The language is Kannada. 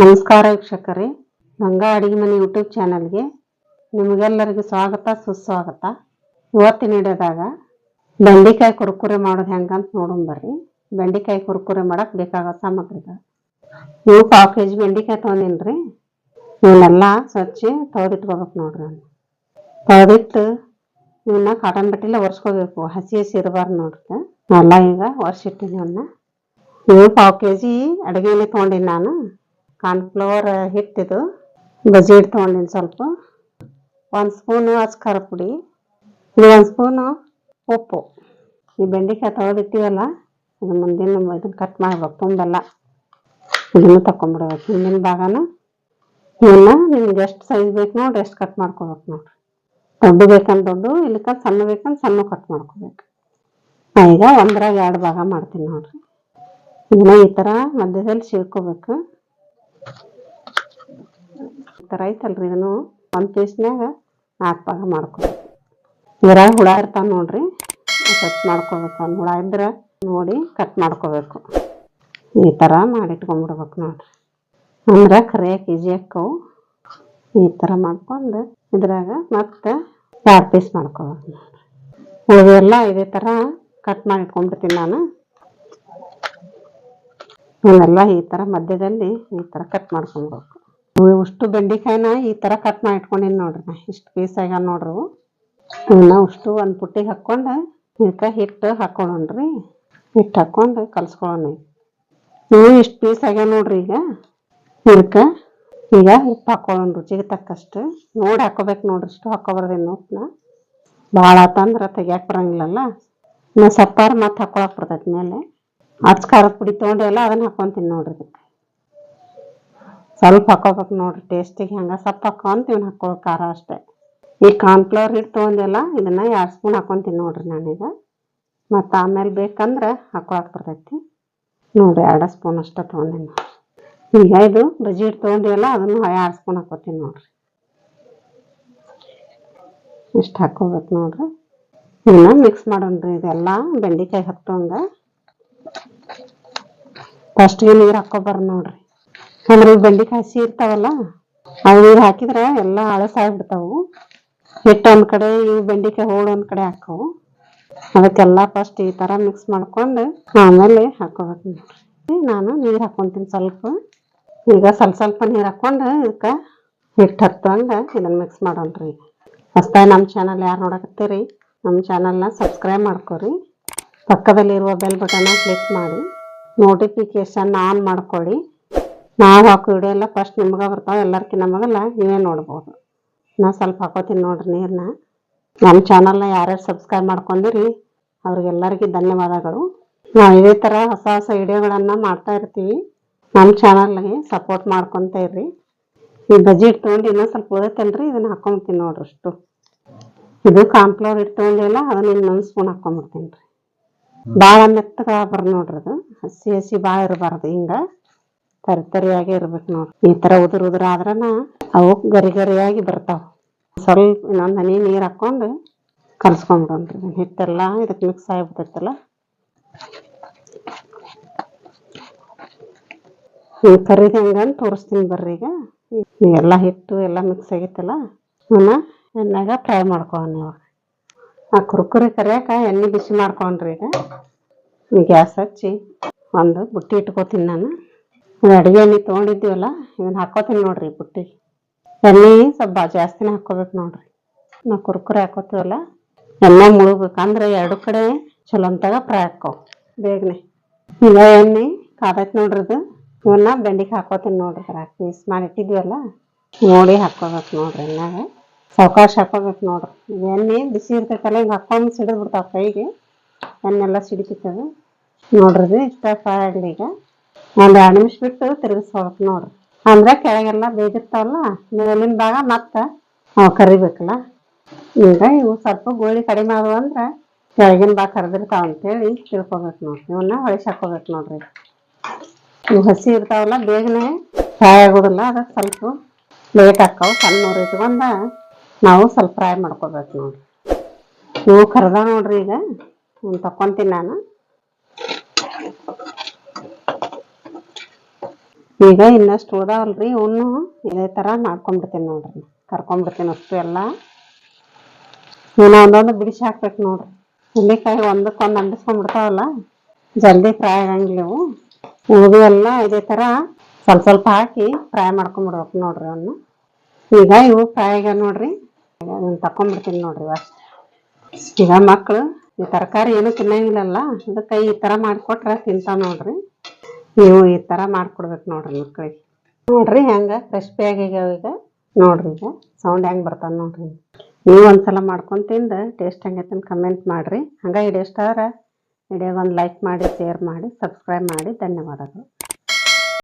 ನಮಸ್ಕಾರ ವೀಕ್ಷಕರೇ. ಗಂಗಾ ಅಡಿಗೆ ಮನೆ ಯೂಟ್ಯೂಬ್ ಚಾನಲ್ಗೆ ನಿಮಗೆಲ್ಲರಿಗೂ ಸ್ವಾಗತ, ಸುಸ್ವಾಗತ. ಇವತ್ತಿನ ಹಿಡಿಯೋದಾಗ ಬೆಂಡೆಕಾಯಿ ಕುರ್ಕುರೆ ಮಾಡೋದು ಹೆಂಗಂತ ನೋಡೋಣ ಬರ್ರಿ. ಬೆಂಡೆಕಾಯಿ ಕುರ್ಕುರೆ ಮಾಡೋಕ್ಕೆ ಬೇಕಾಗೋ ಸಾಮಗ್ರಿಗಳು. ನೀವು ಪಾವು ಕೆ ಜಿ ಬೆಂಡೆಕಾಯಿ ತೊಗೊಂಡಿನ್ರಿ. ಇವನ್ನೆಲ್ಲ ಸ್ವಚ್ಛ ತೊಳೆದಿಟ್ಕೋಬೇಕು ನೋಡ್ರಿ ಅವ್ನು. ತೊಳೆದಿಟ್ಟು ಇವನ್ನ ಕಾಟನ್ ಬಟ್ಟೆಲ್ಲ ಒರೆಸ್ಕೋಬೇಕು. ಹಸಿ ಹಸಿ ಇರಬಾರ್ದು ನೋಡ್ರಿ. ಎಲ್ಲ ಈಗ ಒರೆಸಿಟ್ಟಿನಿ ಅವನ್ನ ನೀವು ಪಾವು ಕೆ ಜಿ ಅಡುಗೆ ತೊಗೊಂಡಿನಿ ನಾನು. ಕಾರ್ನ್ಫ್ಲವರ್ ಹಿಟ್ಟಿದು ಬಜ್ಜಿ ಹಿಟ್ಟು ತೊಗೊಂಡಿನಿ ಸ್ವಲ್ಪ. ಒಂದು ಸ್ಪೂನು ಅಚ್ಕಾರ ಪುಡಿ. ಇದು ಒಂದು ಸ್ಪೂನು ಉಪ್ಪು. ಈ ಬೆಂಡೆಕಾಯಿ ತೊಳೆದಿಟ್ಟಿವಲ್ಲ ಇದು ಮುಂದಿನ ಇದನ್ನು ಕಟ್ ಮಾಡ್ಬೇಕು, ತುಂಬೆಲ್ಲ. ಇದನ್ನು ತಕೊಂಡ್ಬಿಡ್ಬೇಕು ಹಿಂದಿನ ಭಾಗನ ಇವನ್ನ ನಿಮ್ಗೆ ಎಷ್ಟು ಸೈಜ್ ಬೇಕು ನೋಡಿ ಎಷ್ಟು ಕಟ್ ಮಾಡ್ಕೋಬೇಕು ನೋಡ್ರಿ. ದೊಡ್ಡ ಬೇಕಂತ ದೊಡ್ಡು ಇಲ್ಲಕ್ಕ ಸಣ್ಣ ಬೇಕಂದ್ರೆ ಸಣ್ಣ ಕಟ್ ಮಾಡ್ಕೋಬೇಕು. ಈಗ ಒಂದ್ರಾಗ ಎರಡು ಭಾಗ ಮಾಡ್ತೀನಿ ನೋಡ್ರಿ. ಇದನ್ನ ಈ ಥರ ಮಧ್ಯದಲ್ಲಿ ಸೀಳ್ಕೋಬೇಕು. ಈ ಥರ ಐತಲ್ರಿ ಇದನ್ನು. ಒಂದು ಪೀಸ್ನ್ಯಾಗ ನಾಲ್ಕು ಭಾಗ ಮಾಡ್ಕೋಬೇಕು. ಇದ್ರಾಗ ಹುಳ ಇರ್ತಾವೆ ನೋಡ್ರಿ. ಕಟ್ ಮಾಡ್ಕೋಬೇಕು. ಒಂದು ಹುಳ ಇದ್ರೆ ನೋಡಿ ಕಟ್ ಮಾಡ್ಕೋಬೇಕು. ಈ ಥರ ಮಾಡಿಟ್ಕೊಂಡ್ಬಿಡ್ಬೇಕು ನೋಡ್ರಿ. ಅಂದ್ರೆ ಈಜಿ ಆಕ್ಕವು ಈ ಥರ ಮಾಡ್ಕೊಂಡು ಇದ್ರಾಗ ಮತ್ತೆ ಎರಡು ಪೀಸ್ ಮಾಡ್ಕೋಬೇಕು ನೋಡ್ರಿ. ಉಳಿದೆಲ್ಲ ಇದೇ ಥರ ಕಟ್ ಮಾಡಿ ಇಟ್ಕೊಂಡ್ಬಿಡ್ತೀನಿ ನಾನು. ಇವನ್ನೆಲ್ಲ ಈ ಥರ ಮಧ್ಯದಲ್ಲಿ ಈ ಥರ ಕಟ್ ಮಾಡ್ಕೊಂಡ್ಬೇಕು ನೀವು ಅಷ್ಟು ಬೆಂಡೆಕಾಯಿನ ಈ ಥರ ಕಟ್ ಮಾಡಿ ಇಟ್ಕೊಂಡಿನಿ ನೋಡ್ರಿ ನಾ, ಇಷ್ಟು ಪೀಸ್ ಆಗ್ಯಾವ ನೋಡ್ರಿ ಇವು. ಇವನ್ನ ಅಷ್ಟು ಒಂದು ಪುಟ್ಟಿಗೆ ಹಾಕ್ಕೊಂಡು ಇದಕ್ಕೆ ಹಿಟ್ಟು ಹಾಕೊಳ್ಳೋಣ್ರಿ. ಹಿಟ್ಟು ಹಾಕ್ಕೊಂಡು ಕಲ್ಸ್ಕೊಳ್ಳೋಣ ನೀವು ಇಷ್ಟು ಪೀಸ್ ಆಗ್ಯಾವ ನೋಡ್ರಿ ಈಗ. ಇದಕ್ಕೆ ಈಗ ಉಪ್ಪು ಹಾಕೊಳ್ಳೋಣ ರುಚಿಗೆ ತಕ್ಕಷ್ಟು. ನೋಡಿ ಹಾಕೋಬೇಕು ನೋಡ್ರಿ ಇಷ್ಟು ಹಾಕೋಬಾರ್ದೇನು ಉಪ್ಪನ್ನ. ಭಾಳ ಆತಂದ್ರೆ ತೆಗಿಯಕ್ಕೆ ಬರಂಗಿಲ್ಲಲ್ಲ. ನಾ ಸಪ್ಪಾರು ಮತ್ತೆ ಹಾಕೊಳಕ್ ಬರ್ತೈತಿ ಮೇಲೆ. ಅಚ್ಚ ಖಾರದ ಪುಡಿ ತೊಗೊಂಡಿವಲ್ಲ ಅದನ್ನ ಹಾಕೊಂತೀನಿ ನೋಡ್ರಿ ಇದಕ್ಕೆ ಸ್ವಲ್ಪ ಹಾಕೋಬೇಕು ನೋಡ್ರಿ ಟೇಸ್ಟಿಗೆ ಹಂಗೆ ಸಪ್ಪ ಹಾಕೊಂತ ಇವ್ನ ಖಾರ ಅಷ್ಟೇ. ಈ ಕಾರ್ನ್ಫ್ಲವರ್ ಹಿಟ್ಟು ತೊಗೊಂಡಿಲ್ಲ ಇದನ್ನ ಎರಡು ಸ್ಪೂನ್ ಹಾಕೊಂತೀನಿ ನೋಡ್ರಿ ನಾನೀಗ. ಮತ್ತು ಆಮೇಲೆ ಬೇಕಂದ್ರೆ ಹಾಕೊಳಕ್ ಬರ್ತೈತಿ. ನೋಡ್ರಿ, ಎರಡು ಸ್ಪೂನ್ ಅಷ್ಟೇ ತೊಗೊಂಡಿನಿ ಈಗ ಇದು ಬಜ್ಜಿ ಹಿಟ್ಟು ತೊಗೊಂಡಿವಲ್ಲ ಅದನ್ನು ಎರಡು ಸ್ಪೂನ್ ಹಾಕೋತೀನಿ ನೋಡ್ರಿ. ಇಷ್ಟು ಹಾಕೋಬೇಕು ನೋಡ್ರಿ. ಇದನ್ನ ಮಿಕ್ಸ್ ಮಾಡೋಣ್ರಿ, ಇದೆಲ್ಲ ಬೆಂಡೆಕಾಯಿ ಹತ್ತಂಗ. ಫಸ್ಟ್ಗೆ ನೀರು ಹಾಕೋಬಾರ ನೋಡ್ರಿ. ಅಂದ್ರೆ ಬೆಂಡೆಕಾಯಿ ಇರ್ತಾವಲ್ಲ, ಅವು ನೀರು ಹಾಕಿದ್ರೆ ಎಲ್ಲ ಹಳಸಾಗ್ಬಿಡ್ತಾವು ಹಿಟ್ಟು ಒಂದು ಕಡೆ, ಈ ಬೆಂಡೆಕಾಯಿ ಹೋಳು ಒಂದು ಕಡೆ ಹಾಕವು. ಅದಕ್ಕೆಲ್ಲ ಫಸ್ಟ್ ಈ ಥರ ಮಿಕ್ಸ್ ಮಾಡ್ಕೊಂಡು ಆಮೇಲೆ ಹಾಕೋಬೇಕು ನೋಡ್ರಿ. ನಾನು ನೀರು ಹಾಕೊಂತೀನಿ ಸ್ವಲ್ಪ. ಈಗ ಸ್ವಲ್ಪ ಸ್ವಲ್ಪ ನೀರು ಹಾಕೊಂಡು ಇದಕ್ಕೆ ಹಿಟ್ಟು ಹತ್ತಂಗೆ ಇದನ್ನು ಮಿಕ್ಸ್ ಮಾಡೋಣ್ರಿ. ಹೊಸ್ದಾಗಿ ನಮ್ಮ ಚಾನಲ್ ಯಾರು ನೋಡಕತ್ತೀರಿ ನಮ್ಮ ಚಾನಲ್ನ ಸಬ್ಸ್ಕ್ರೈಬ್ ಮಾಡ್ಕೊರಿ. ಪಕ್ಕದಲ್ಲಿರುವ ಬೆಲ್ ಬಟನ್ನ ಕ್ಲಿಕ್ ಮಾಡಿ. ನೋಟಿಫಿಕೇಶನ್ ಆನ್ ಮಾಡ್ಕೊಳ್ಳಿ. ನಾವು ಹಾಕೋ ವಿಡಿಯೋ ಎಲ್ಲ ಫಸ್ಟ್ ನಿಮ್ಗೆ ಬರ್ತಾವೆ ಎಲ್ಲರ್ಕಿನ್ನ ನಮಗೆಲ್ಲ, ನೀವೇ ನೋಡ್ಬೋದು. ನಾ ಸ್ವಲ್ಪ ಹಾಕೋತೀನಿ ನೋಡ್ರಿ ನೀರನ್ನ ನಮ್ಮ ಚಾನಲ್ನ ಯಾರ್ಯಾರು ಸಬ್ಸ್ಕ್ರೈಬ್ ಮಾಡ್ಕೊಂಡಿರಿ, ಅವ್ರಿಗೆಲ್ಲರಿಗೂ ಧನ್ಯವಾದಗಳು. ನಾವು ಇದೇ ಥರ ಹೊಸ ಹೊಸ ವಿಡಿಯೋಗಳನ್ನು ಮಾಡ್ತಾ ಇರ್ತೀವಿ. ನಮ್ಮ ಚಾನಲ್ಗೆ ಸಪೋರ್ಟ್ ಮಾಡ್ಕೊತ ಇರ್ರಿ. ಈ ಬಜ್ಜಿ ಹಿಟ್ಟು ತೊಗೊಂಡು ಇನ್ನೂ ಸ್ವಲ್ಪ ಉಳಿದೈತಲ್ರಿ ಇದನ್ನ ಹಾಕೊಂಬಿಡ್ತೀನಿ ನೋಡ್ರಿ ಅಷ್ಟು. ಇದು ಕಾನ್ಫ್ಲವರ್ ತೊಗೊಂಡಿಲ್ಲ ಅದನ್ನ ಇನ್ನೊಂದು ಸ್ಪೂನ್ ಹಾಕೊಂಡ್ಬಿಡ್ತೀನಿ ರೀ ಭಾಳ ಮೆತ್ತಗೆ ಆಗ್ಬಾರ್ದು ನೋಡ್ರಿ ಅದು. ಹಸಿ ಹಸಿ ಭಾಳ ಇರಬಾರ್ದು ಹಿಂಗ. ತರಿ ತರಿಯಾಗಿ ಇರ್ಬೇಕು ನೋಡ್ರಿ. ಈ ಥರ ಉದುರು ಉದುರು ಆದ್ರನ ಅವು ಗರಿ ಗರಿಯಾಗಿ ಬರ್ತಾವ. ಸ್ವಲ್ಪ ಇನ್ನೊಂದು ಹನಿ ನೀರು ಹಾಕೊಂಡು ಕಲ್ಸ್ಕೊಂಡ್ಬಿಡೋಣ್ರಿ ಹಿಟ್ಟೆಲ್ಲ ಇದಕ್ಕೆ ಮಿಕ್ಸ್ ಆಗಿಬಿಡ್ತೈತಲ್ಲ ಈ ಕರಿದ ಹೆಂಗಂತ ತೋರಿಸ್ತೀನಿ ಬರ್ರಿ ಈಗ. ಎಲ್ಲ ಹಿಟ್ಟು ಎಲ್ಲ ಮಿಕ್ಸ್ ಆಗೈತಲ್ಲ ಅವನ್ನ ಎಣ್ಣೆಗ ಫ್ರೈ ಮಾಡ್ಕೊಳ್ಳೋಣ ಇವಾಗ. ಆ ಕುರ್ಕುರಿ ಕರಿಯಾಕ ಎಣ್ಣೆ ಬಿಸಿ ಮಾಡ್ಕೊಂಡ್ರಿ ಈಗ. ಗ್ಯಾಸ್ ಹಚ್ಚಿ ಒಂದು ಬುಟ್ಟಿ ಇಟ್ಕೋತೀನಿ ನಾನು. ಅಡುಗೆ ಎಣ್ಣೆ ತೊಗೊಂಡಿದ್ದೀವಲ್ಲ, ಇದನ್ನ ಹಾಕೋತೀನಿ ನೋಡ್ರಿ ಬುಟ್ಟಿ ಎಣ್ಣೆ ಸ್ವಲ್ಪ ಜಾಸ್ತಿನೇ ಹಾಕೋಬೇಕು ನೋಡ್ರಿ. ನಾವು ಕುರ್ಕುರಿ ಹಾಕೋತೀವಲ್ಲ, ಎಣ್ಣೆ ಮುಳುಗ್ಬೇಕಂದ್ರೆ ಎರಡು ಕಡೆ ಚಲೋ ಅಂತಾಗ ಫ್ರೈ ಹಾಕೋ, ಬೇಗನೆ. ಈಗ ಎಣ್ಣೆ ಕಾದೈತೆ ನೋಡ್ರಿ ಇದು. ಇವನ್ನ ಬೆಂಡಿಗೆ ಹಾಕೋತೀನಿ ನೋಡ್ರಿ ಪೀಸ್ ಮಾಡಿ ಇಟ್ಟಿದ್ವಲ್ಲ ನೋಡಿ ಹಾಕೋಬೇಕು ನೋಡ್ರಿ ಎಣ್ಣೆಗೆ ಸಾವಕಾಶ ಹಾಕೋಬೇಕು ನೋಡ್ರಿ. ಎಣ್ಣೆ ಬಿಸಿ ಇರ್ತೈತಲ್ಲ ಹಿಂಗೆ ಹಾಕೊಂಡು ಸಿಡಿದು ಬಿಡ್ತಾವ ಕೈಗೆ. ಎಣ್ಣೆಲ್ಲ ಸಿಡಿತೈತದ ನೋಡ್ರಿ ಇಷ್ಟ ಫ್ರೈ ಆಗಲಿ ಈಗ. ಒಂದು ಎರಡು ನಿಮಿಷ ಬಿಟ್ಟು ತಿರುಗಿಸ್ಕೊಬೇಕು ನೋಡ್ರಿ. ಅಂದ್ರೆ ಕೆಳಗೆಲ್ಲ ಬೇದಿರ್ತಾವಲ್ಲ ಮೇಲಿನ ಭಾಗ ಮತ್ತೆ ಅವು ಕರಿಬೇಕಲ್ಲ. ಈಗ ಇವು ಸ್ವಲ್ಪ ಗೋಳಿ ಕಡಿಮೆ ಆದವು ಅಂದ್ರೆ ಕೆಳಗಿನ ಭಾಗ ಕರೆದಿರ್ತಾವ ಅಂತೇಳಿ ತಿಳ್ಕೊಬೇಕು ನೋಡ್ರಿ. ಇವನ್ನ ಹೊಳಿಸಿ ಹಾಕೋಬೇಕು ನೋಡ್ರಿ. ಇವು ಹಸಿ ಇರ್ತಾವಲ್ಲ, ಬೇಗನೆ ಫ್ರೈ ಆಗೋದಿಲ್ಲ ಅದಕ್ಕೆ ಸ್ವಲ್ಪ ಲೇಟ್ ಹಾಕಾವು ಸಣ್ಣ ಇಟ್ಕೊಂಡ ನಾವು ಸ್ವಲ್ಪ ಫ್ರೈ ಮಾಡ್ಕೋಬೇಕು ನೋಡ್ರಿ. ಇವು ಕರ್ದ ನೋಡ್ರಿ ಈಗ. ತಕೊಂತೀನಿ ನಾನು. ಈಗ ಇನ್ನಷ್ಟು ಉಳ್ದಾವಲ್ರಿ, ಇವನು ಇದೇ ಥರ ಮಾಡ್ಕೊಂಡ್ಬಿಡ್ತೀನಿ ನೋಡ್ರಿ. ಕರ್ಕೊಂಡ್ಬಿಡ್ತೀನಿ ಅಷ್ಟು ಎಲ್ಲ. ಇನ್ನು ಒಂದೊಂದು ಬಿಡಿಸಿ ಹಾಕ್ಬೇಕು ನೋಡ್ರಿ. ಹುಳ್ಳಿಕಾಯಿ ಒಂದಕ್ಕೊಂದು ಅಂಟಿಸ್ಕೊಂಡ್ಬಿಡ್ತಾವಲ್ಲ, ಜಲ್ದಿ ಫ್ರೈ ಆಗಂಗಿಲ್ಲ ಇವು. ಉಳಿದು ಎಲ್ಲ ಇದೇ ಥರ ಸ್ವಲ್ಪ ಸ್ವಲ್ಪ ಹಾಕಿ ಫ್ರೈ ಮಾಡ್ಕೊಂಡ್ಬಿಡ್ಬೇಕು ನೋಡ್ರಿ ಅವನ್ನ ಈಗ ಇವು ಫ್ರೈ ಆಗ್ಯಾವ ನೋಡ್ರಿ. ಅದನ್ನ ತಕೊಂಡ್ಬಿಡ್ತೀನಿ ನೋಡ್ರಿ ಅಷ್ಟು ಈಗ ಮಕ್ಕಳು ಈ ತರಕಾರಿ ಏನು ತಿನ್ನಂಗಿಲ್ಲಲ್ಲ, ಅದಕ್ಕೆ ಈ ಥರ ಮಾಡಿಕೊಟ್ರೆ ತಿಂತಾವ ನೋಡ್ರಿ. ನೀವು ಈ ಥರ ಮಾಡ್ಕೊಡ್ಬೇಕು ನೋಡ್ರಿ ಮಕ್ಕಳಿಗೆ ನೋಡ್ರಿ ಹೆಂಗ ಕ್ರಿಸ್ಪಿ ಆಗ್ಯಾವ ಈಗ ನೋಡ್ರಿ ಈಗ ಸೌಂಡ್ ಹೆಂಗ್ ಬರ್ತಾನೆ ನೋಡ್ರಿ. ನೀವು ಒಂದ್ಸಲ ಮಾಡ್ಕೊಂಡ್ ತಿಂದು ಟೇಸ್ಟ್ ಹೆಂಗೈತೆ ಅಂತ ಕಮೆಂಟ್ ಮಾಡ್ರಿ. ಹಂಗ ಇಷ್ಟ ಆದ್ರೆ ವಿಡಿಯೋಗೊಂದು ಲೈಕ್ ಮಾಡಿ ಶೇರ್ ಮಾಡಿ ಸಬ್ಸ್ಕ್ರೈಬ್ ಮಾಡಿ. ಧನ್ಯವಾದಗಳು.